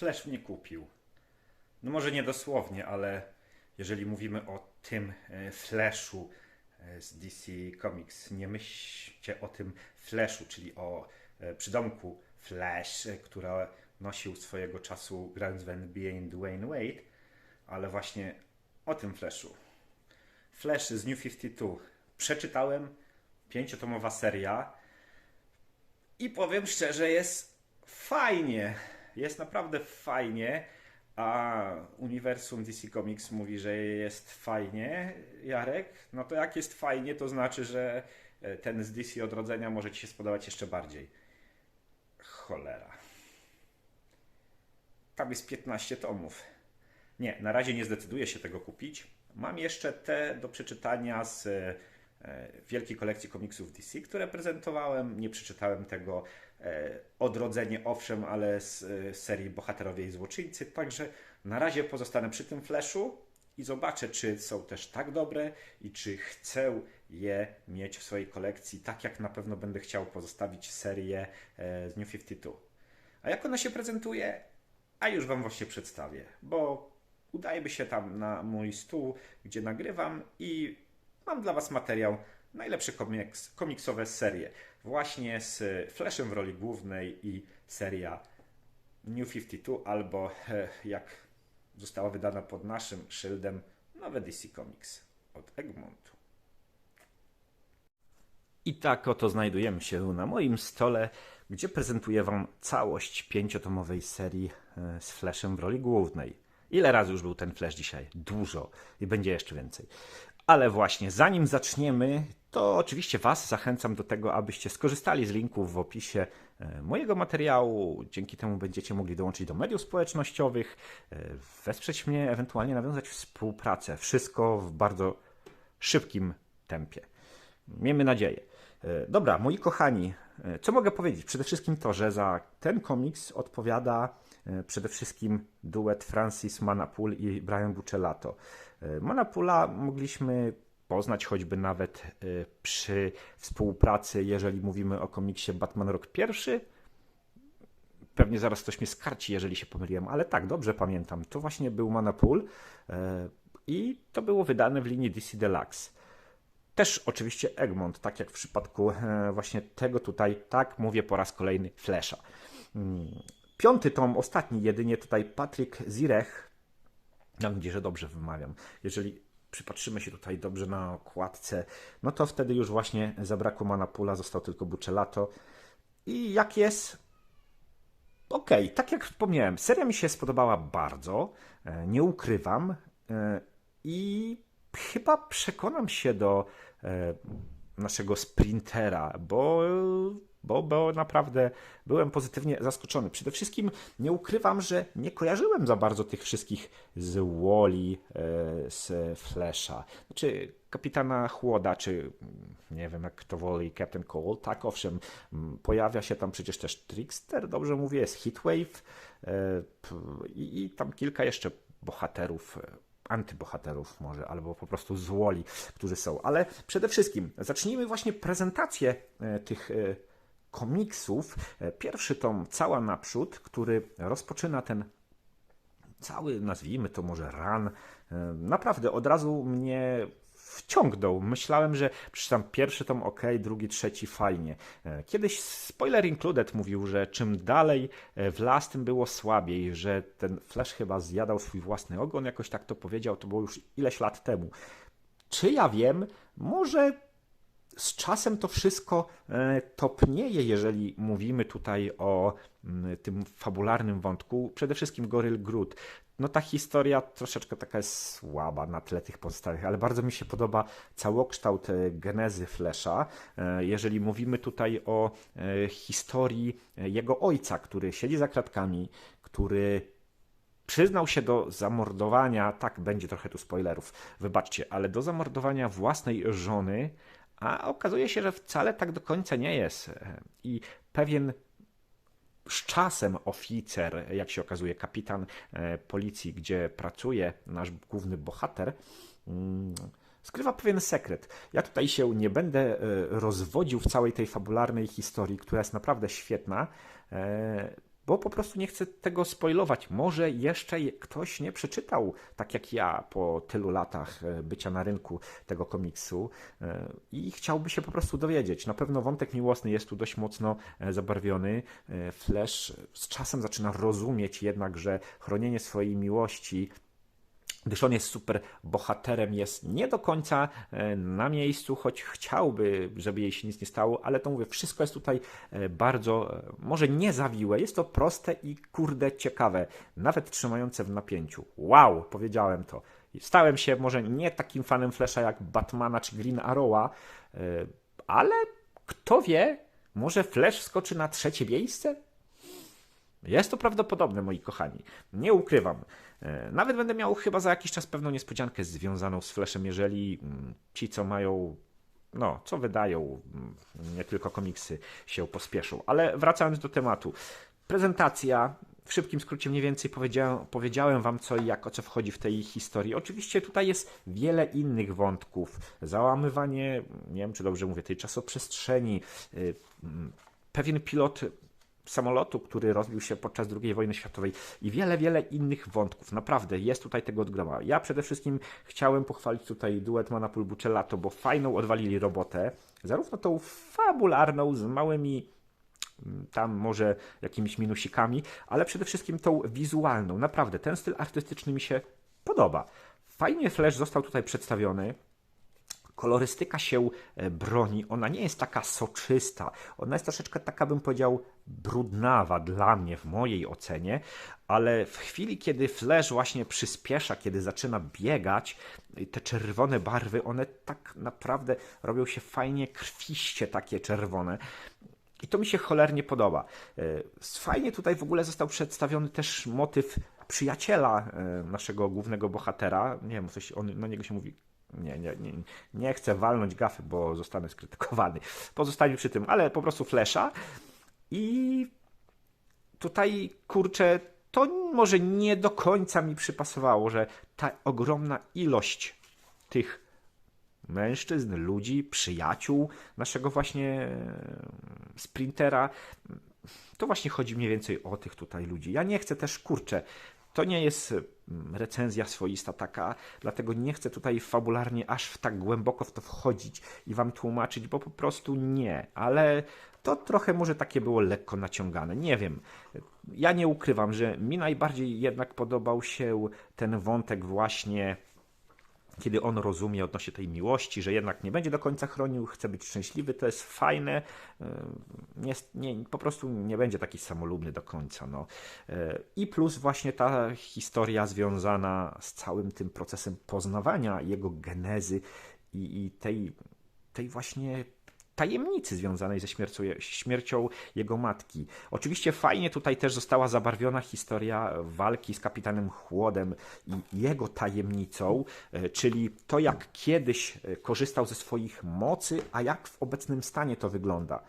Flash mnie kupił. No może nie dosłownie, ale jeżeli mówimy o tym e, Flashu e, z DC Comics, nie myślcie o tym Flashu, czyli o e, przydomku Flash, która nosił swojego czasu grając w NBA Dwayne Wade, ale właśnie o tym Flashu. Flash z New 52. Przeczytałem, pięciotomowa seria i powiem szczerze, jest fajnie. Jest naprawdę fajnie. A uniwersum DC Comics mówi, że jest fajnie, Jarek. No to jak jest fajnie, to znaczy, że e, ten z DC odrodzenia może Ci się spodobać jeszcze bardziej. Cholera. Tam jest 15 tomów. Nie, na razie nie zdecyduję się tego kupić. Mam jeszcze te do przeczytania z e, wielkiej kolekcji komiksów DC, które prezentowałem. Nie przeczytałem tego e, Odrodzenie, owszem, ale z e, serii Bohaterowie i Złoczyńcy. Także na razie pozostanę przy tym Flashu i zobaczę, czy są też tak dobre i czy chcę je mieć w swojej kolekcji, tak jak na pewno będę chciał pozostawić serię e, z New 52. A jak ona się prezentuje? A już Wam właśnie przedstawię, bo udajmy się tam na mój stół, gdzie nagrywam i mam dla Was materiał najlepsze komiks, komiksowe serie. Właśnie z Flashem w roli głównej i seria New 52 albo e, jak została wydana pod naszym szyldem nowe DC Comics od Egmontu. I tak oto znajdujemy się na moim stole, gdzie prezentuję Wam całość pięciotomowej serii e, z Flashem w roli głównej. Ile razy już był ten Flash dzisiaj? Dużo i będzie jeszcze więcej. Ale właśnie, zanim zaczniemy, to oczywiście Was zachęcam do tego, abyście skorzystali z linków w opisie e, mojego materiału. Dzięki temu będziecie mogli dołączyć do mediów społecznościowych, e, wesprzeć mnie, ewentualnie nawiązać współpracę. Wszystko w bardzo szybkim tempie. Miejmy nadzieję. E, Dobra, moi kochani, co mogę powiedzieć? Przede wszystkim to, że za ten komiks odpowiada przede wszystkim duet Francis Manapul i Brian Buccellato. E, Manapula mogliśmy poznać choćby nawet e, przy współpracy, jeżeli mówimy o komiksie Batman Rok pierwszy. Pewnie zaraz ktoś mnie skarci, jeżeli się pomyliłem, ale tak, dobrze pamiętam. To właśnie był Manapul e, i to było wydane w linii DC Deluxe. Też oczywiście Egmont, tak jak w przypadku właśnie tego tutaj, tak mówię po raz kolejny, Flasha. Mm, Piąty tom, ostatni jedynie tutaj Patryk Zirech. Mam nadzieję, że dobrze wymawiam. Jeżeli przypatrzymy się tutaj dobrze na okładce, no to wtedy już właśnie zabrakło Manapula, został tylko Buccellato. I jak jest? Okej, tak jak wspomniałem, seria mi się spodobała bardzo, e, nie ukrywam. e, I chyba przekonam się do e, naszego sprintera, bo, bo, bo naprawdę byłem pozytywnie zaskoczony. Przede wszystkim nie ukrywam, że nie kojarzyłem za bardzo tych wszystkich z Wally, e, z Flasha. Znaczy kapitana Chłoda, czy mm, nie wiem jak to woli, Captain Cole. Tak, owszem, mm, pojawia się tam przecież też Trickster, dobrze mówię, jest Heatwave e, i, i tam kilka jeszcze bohaterów e, antybohaterów może, albo po prostu złoli, którzy są. Ale przede wszystkim zacznijmy właśnie prezentację e, tych komiksów. E, Pierwszy tom Cała Naprzód, który rozpoczyna ten cały, nazwijmy to może run, e, naprawdę od razu mnie wciągnął. Myślałem, że przeczytam pierwszy tom ok, drugi, trzeci fajnie. E, Kiedyś Spoiler Included mówił, że czym dalej w las, tym było słabiej, że ten Flash chyba zjadał swój własny ogon, jakoś tak to powiedział, to było już ileś lat temu. Czy ja wiem, może z czasem to wszystko e, topnieje, jeżeli mówimy tutaj o mm, tym fabularnym wątku. Przede wszystkim Goryl Groot. No ta historia troszeczkę taka jest słaba na tle tych pozostałych, ale bardzo mi się podoba całokształt e, genezy Flesza. E, Jeżeli mówimy tutaj o historii jego ojca, który siedzi za kratkami, który przyznał się do zamordowania, tak będzie trochę tu spoilerów, wybaczcie, ale do zamordowania własnej żony, a okazuje się, że wcale tak do końca nie jest. E, I pewien z czasem oficer, jak się okazuje, kapitan e, policji, gdzie pracuje nasz główny bohater, mm, skrywa pewien sekret. Ja tutaj się nie będę e, rozwodził w całej tej fabularnej historii, która jest naprawdę świetna. Bo po prostu nie chcę tego spoilować. Może jeszcze je- ktoś nie przeczytał, tak jak ja, po tylu latach e, bycia na rynku tego komiksu e, i chciałby się po prostu dowiedzieć. Na pewno wątek miłosny jest tu dość mocno e, zabarwiony. Flash z czasem zaczyna rozumieć jednak, że chronienie swojej miłości gdyż on jest super bohaterem, jest nie do końca e, na miejscu, choć chciałby, żeby jej się nic nie stało, ale to mówię, wszystko jest tutaj e, bardzo, e, może nie zawiłe, jest to proste i kurde ciekawe, nawet trzymające w napięciu. Wow, powiedziałem to. Stałem się może nie takim fanem Flasha jak Batmana czy Green Arrowa, ale kto wie, może Flash skoczy na trzecie miejsce? Jest to prawdopodobne, moi kochani. Nie ukrywam. E, Nawet będę miał chyba za jakiś czas pewną niespodziankę związaną z Flashem, jeżeli mm, ci, co mają, no, co wydają, mm, nie tylko komiksy, się pospieszą. Ale wracając do tematu. Prezentacja. W szybkim skrócie mniej więcej powiedziałem, powiedziałem wam co i jak, o co wchodzi w tej historii. Oczywiście tutaj jest wiele innych wątków. Załamywanie, nie wiem czy dobrze mówię, tej czasoprzestrzeni, y, mm, pewien pilot samolotu, który rozbił się podczas II wojny światowej i wiele, wiele innych wątków. Naprawdę, jest tutaj tego od groma. Ja przede wszystkim chciałem pochwalić tutaj duet Manapul Buccellato, bo fajną odwalili robotę, zarówno tą fabularną, z małymi mm, tam może jakimiś minusikami, ale przede wszystkim tą wizualną. Naprawdę, ten styl artystyczny mi się podoba. Fajnie Flash został tutaj przedstawiony. Kolorystyka się e, broni, ona nie jest taka soczysta, ona jest troszeczkę taka, bym powiedział, brudnawa dla mnie, w mojej ocenie, ale w chwili, kiedy Flash właśnie przyspiesza, kiedy zaczyna biegać, te czerwone barwy, one tak naprawdę robią się fajnie krwiście takie czerwone. I to mi się cholernie podoba. E, Fajnie tutaj w ogóle został przedstawiony też motyw przyjaciela e, naszego głównego bohatera. Nie wiem, coś on, na niego się mówi. Nie, nie, nie, nie chcę walnąć gafy, bo zostanę skrytykowany. Pozostańmy przy tym, ale po prostu Flesza. I tutaj kurczę, to może nie do końca mi przypasowało, że ta ogromna ilość tych mężczyzn, ludzi, przyjaciół naszego właśnie e, sprintera. To właśnie chodzi mniej więcej o tych tutaj ludzi. Ja nie chcę też, kurczę, to nie jest mm, recenzja swoista taka, dlatego nie chcę tutaj fabularnie aż w tak głęboko w to wchodzić i wam tłumaczyć, bo po prostu nie, ale to trochę może takie było lekko naciągane, nie wiem. Ja nie ukrywam, że mi najbardziej jednak podobał się ten wątek właśnie kiedy on rozumie odnośnie tej miłości, że jednak nie będzie do końca chronił, chce być szczęśliwy, to jest fajne. Yy, Nie, nie, po prostu nie będzie taki samolubny do końca. No. Yy, I plus właśnie ta historia związana z całym tym procesem poznawania jego genezy i, i tej, tej właśnie tajemnicy związanej ze śmiercią, śmiercią jego matki. Oczywiście fajnie tutaj też została zabarwiona historia walki z kapitanem Chłodem i jego tajemnicą, e, czyli to jak kiedyś e, korzystał ze swoich mocy, a jak w obecnym stanie to wygląda.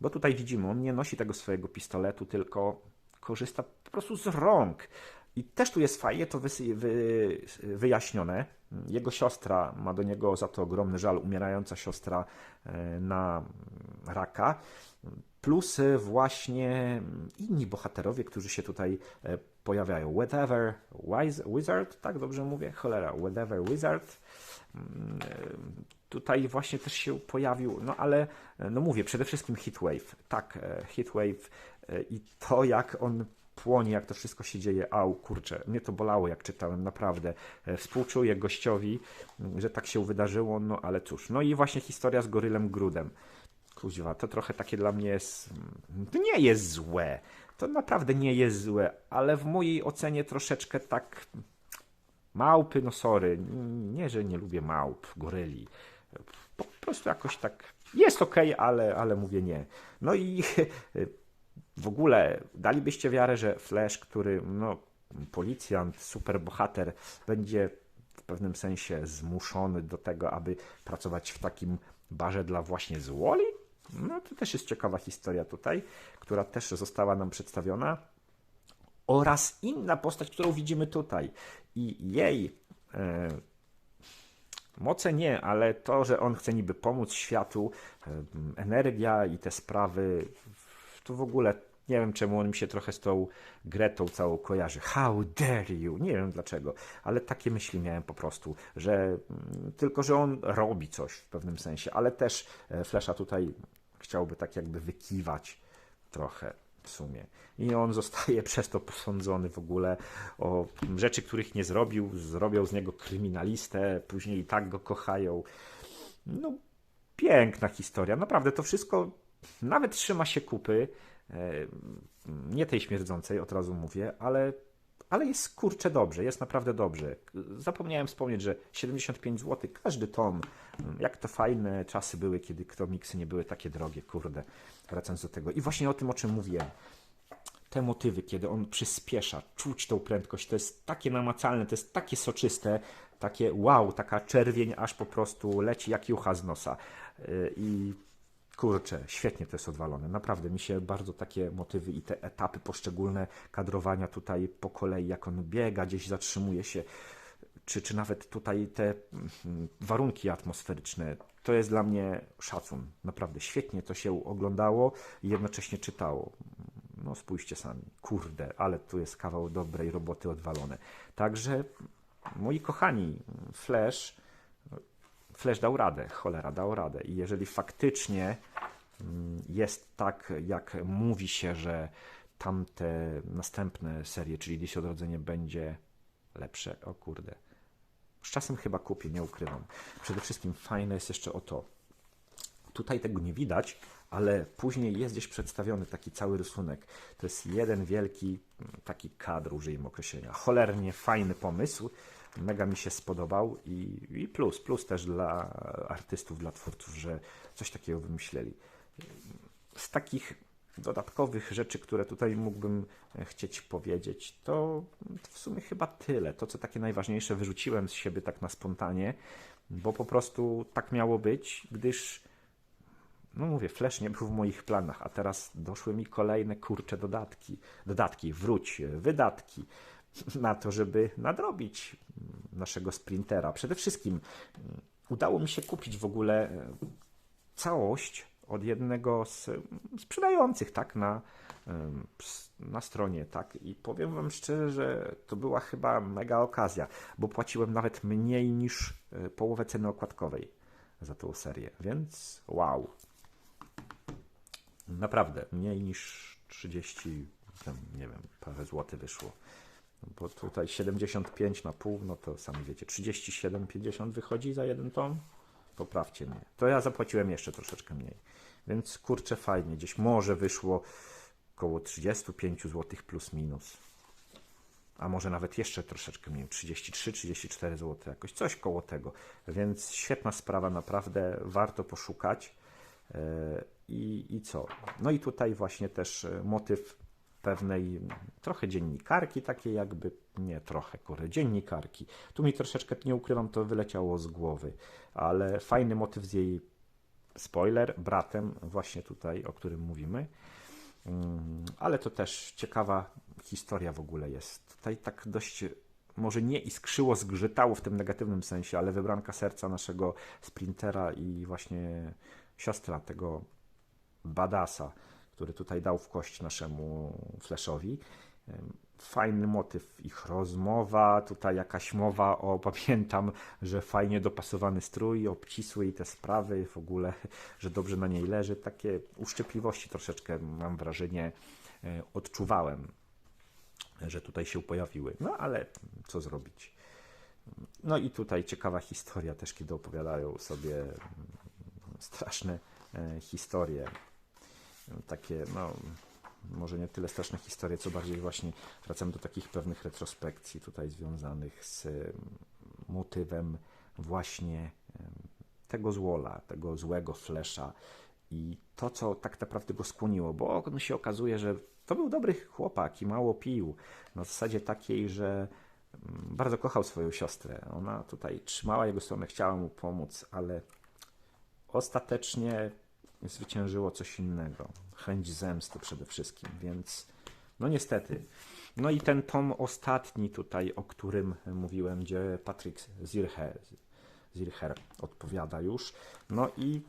Bo tutaj widzimy, on nie nosi tego swojego pistoletu, tylko korzysta po prostu z rąk. I też tu jest fajnie to wyjaśnione. Jego siostra ma do niego za to ogromny żal, umierająca siostra e, na raka. Plus e, właśnie inni bohaterowie, którzy się tutaj e, pojawiają. Whatever Wizard, tak dobrze mówię? Cholera, Whatever Wizard. Mm, Tutaj właśnie też się pojawił, no ale no mówię, przede wszystkim Heatwave. Tak, Heatwave i to jak on płonie, jak to wszystko się dzieje. Au, kurczę, mnie to bolało, jak czytałem, naprawdę. E, Współczuję gościowi, m, że tak się wydarzyło, no ale cóż. No i właśnie historia z Gorylem Grudem. Kuźwa, to trochę takie dla mnie jest... mm, To nie jest złe. To naprawdę nie jest złe, ale w mojej ocenie troszeczkę tak... Małpy, no sorry, nie, że nie lubię małp, goryli. Po prostu jakoś tak jest okej, ale, ale mówię nie. No i w ogóle dalibyście wiarę, że Flash, który, no, policjant, superbohater, będzie w pewnym sensie zmuszony do tego, aby pracować w takim barze dla właśnie złoli? No to też jest ciekawa historia tutaj, która też została nam przedstawiona. Oraz inna postać, którą widzimy tutaj. I jej e, Moce nie, ale to, że on chce niby pomóc światu, em, energia i te sprawy, to w ogóle Nie wiem, czemu on mi się trochę z tą Gretą całą kojarzy. How dare you? Nie wiem dlaczego, ale takie myśli miałem po prostu, że mm, tylko, że on robi coś w pewnym sensie, ale też e, Flesza tutaj chciałby tak jakby wykiwać trochę w sumie. I on zostaje przez to posądzony w ogóle o rzeczy, których nie zrobił. Zrobią z niego kryminalistę, później i tak go kochają. No, piękna historia. Naprawdę to wszystko nawet trzyma się kupy. E, Nie tej śmierdzącej, od razu mówię, ale, ale jest kurczę dobrze, jest naprawdę dobrze. Zapomniałem wspomnieć, że 75 zł, każdy tom. Jak to fajne czasy były, kiedy komiksy nie były takie drogie, kurde. Wracając do tego. I właśnie o tym, o czym mówiłem te motywy, kiedy on przyspiesza, czuć tą prędkość, to jest takie namacalne, to jest takie soczyste, takie wow, taka czerwień aż po prostu leci jak jucha z nosa. Yy, I kurczę, świetnie to jest odwalone. Naprawdę mi się bardzo takie motywy i te etapy poszczególne kadrowania tutaj po kolei, jak on biega, gdzieś zatrzymuje się, czy, czy nawet tutaj te mm, warunki atmosferyczne, to jest dla mnie szacun. Naprawdę świetnie to się oglądało i jednocześnie czytało. No spójrzcie sami, kurde, ale tu jest kawał dobrej roboty odwalone. Także, moi kochani, Flash, Flash dał radę, cholera, dał radę. I jeżeli faktycznie mm, jest tak, jak mówi się, że tamte następne serie, czyli Dziś Odrodzenie będzie lepsze, o kurde. Z czasem chyba kupię, nie ukrywam. Przede wszystkim fajne jest jeszcze o to. Tutaj tego nie widać, ale później jest gdzieś przedstawiony taki cały rysunek. To jest jeden wielki taki kadr, użyjmy określenia. Cholernie fajny pomysł. Mega mi się spodobał i, i plus, plus też dla artystów, dla twórców, że coś takiego wymyśleli. Z takich dodatkowych rzeczy, które tutaj mógłbym chcieć powiedzieć, to w sumie chyba tyle. To, co takie najważniejsze, wyrzuciłem z siebie tak na spontanie, bo po prostu tak miało być, gdyż no mówię, Flash nie był w moich planach, a teraz doszły mi kolejne kurcze dodatki. Dodatki, wróć, wydatki na to, żeby nadrobić naszego sprintera. Przede wszystkim mm, udało mi się kupić w ogóle e, całość od jednego z sprzedających tak na, na stronie, tak. I powiem wam szczerze, że to była chyba mega okazja, bo płaciłem nawet mniej niż e, połowę ceny okładkowej za tą serię, więc wow. Naprawdę, mniej niż 30, tam, nie wiem, parę złotych wyszło. Bo tutaj 75 na pół, no to sami wiecie, 37,50 wychodzi za jeden tom? Poprawcie mnie. To ja zapłaciłem jeszcze troszeczkę mniej. Więc kurczę, fajnie. Gdzieś może wyszło około 35 zł plus minus. A może nawet jeszcze troszeczkę mniej, 33-34 zł, jakoś coś koło tego. Więc świetna sprawa, naprawdę warto poszukać. E, I, I co? No i tutaj właśnie też e, motyw pewnej trochę dziennikarki, takiej jakby, nie trochę, kurde, dziennikarki. Tu mi troszeczkę, nie ukrywam, to wyleciało z głowy, ale fajny motyw z jej, spoiler, bratem, właśnie tutaj, o którym mówimy. Mm, Ale to też ciekawa historia w ogóle jest. Tutaj tak dość, może nie iskrzyło, zgrzytało w tym negatywnym sensie, ale wybranka serca naszego sprintera i właśnie siostra tego badasa, który tutaj dał w kość naszemu Flashowi. Fajny motyw, ich rozmowa, tutaj jakaś mowa o, pamiętam, że fajnie dopasowany strój, obcisły i te sprawy, w ogóle, że dobrze na niej leży. Takie uszczypliwości troszeczkę, mam wrażenie, e, odczuwałem, że tutaj się pojawiły. No ale co zrobić? No i tutaj ciekawa historia też, kiedy opowiadają sobie mm, straszne e, historie. Takie, no, może nie tyle straszne historie, co bardziej właśnie wracam do takich pewnych retrospekcji tutaj związanych z em, motywem właśnie tego złola, tego złego flesza i to, co tak naprawdę go skłoniło, bo on się okazuje, że to był dobry chłopak i mało pił. Na zasadzie takiej, że mm, bardzo kochał swoją siostrę. Ona tutaj trzymała jego stronę, chciała mu pomóc, ale ostatecznie zwyciężyło coś innego. Chęć zemsty przede wszystkim, więc no niestety. No i ten tom ostatni tutaj, o którym mówiłem, gdzie Patrick Zircher, odpowiada już. No i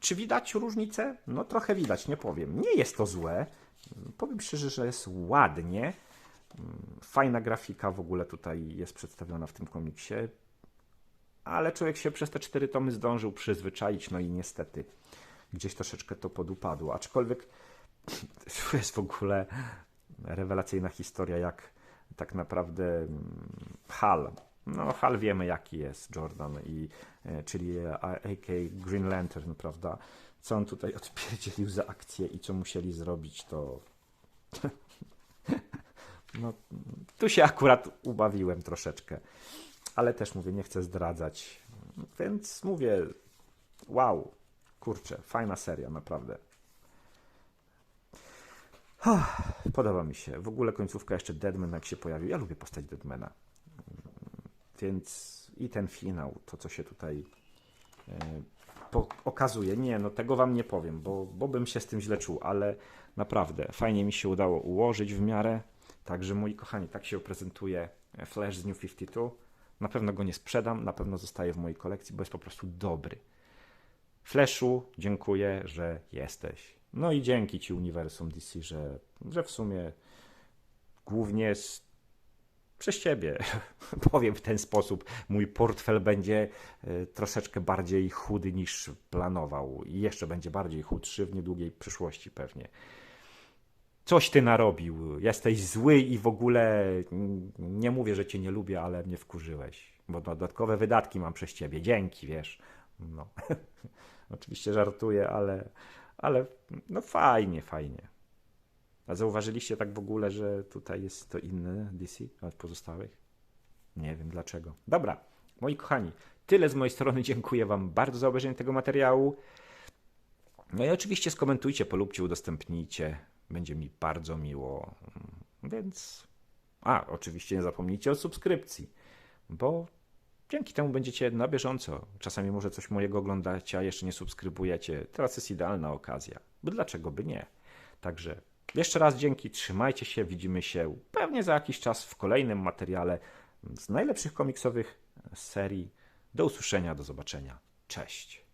czy widać różnicę? No trochę widać, nie powiem. Nie jest to złe, Powiem szczerze, że jest ładnie. Fajna grafika w ogóle tutaj jest przedstawiona w tym komiksie. Ale człowiek się przez te cztery tomy zdążył przyzwyczaić, no i niestety gdzieś troszeczkę to podupadło. Aczkolwiek to jest w ogóle rewelacyjna historia, jak tak naprawdę mm, Hal. No, Hal wiemy jaki jest Jordan, i, e, czyli e, AK Green Lantern, prawda? Co on tutaj odpierdzielił za akcję i co musieli zrobić, to. No, tu się akurat ubawiłem troszeczkę. Ale też mówię, nie chcę zdradzać. Więc mówię, wow, kurczę, fajna seria, naprawdę. Podoba mi się. W ogóle końcówka jeszcze Deadman jak się pojawił. Ja lubię postać Deadmana. Więc i ten finał, to co się tutaj e, po- okazuje. Nie, no tego wam nie powiem, bo, bo bym się z tym źle czuł, ale naprawdę fajnie mi się udało ułożyć w miarę. Także moi kochani, tak się prezentuje Flash z New 52. Na pewno go nie sprzedam, na pewno zostaje w mojej kolekcji, bo jest po prostu dobry. Flashu, dziękuję, że jesteś. No i dzięki Ci Uniwersum DC, że, że w sumie głównie z, przez Ciebie, powiem w ten sposób, mój portfel będzie e, troszeczkę bardziej chudy niż planował i jeszcze będzie bardziej chudszy w niedługiej przyszłości pewnie. Coś ty narobił, jesteś zły i w ogóle nie mówię, że cię nie lubię, ale mnie wkurzyłeś, bo dodatkowe wydatki mam przez ciebie, dzięki, wiesz. No. Oczywiście żartuję, ale, ale no fajnie, fajnie. A zauważyliście tak w ogóle, że tutaj jest to inne DC od pozostałych? Nie wiem dlaczego. Dobra, moi kochani, tyle z mojej strony. Dziękuję Wam bardzo za obejrzenie tego materiału. No i oczywiście skomentujcie, polubcie, udostępnijcie. Będzie mi bardzo miło. Więc. A, oczywiście nie zapomnijcie o subskrypcji, bo Dzięki temu będziecie na bieżąco. Czasami może coś mojego oglądacie, a jeszcze nie subskrybujecie. Teraz jest idealna okazja. Bo dlaczego by nie? Także jeszcze raz dzięki, trzymajcie się, widzimy się pewnie za jakiś czas w kolejnym materiale z najlepszych komiksowych serii. Do usłyszenia, do zobaczenia. Cześć.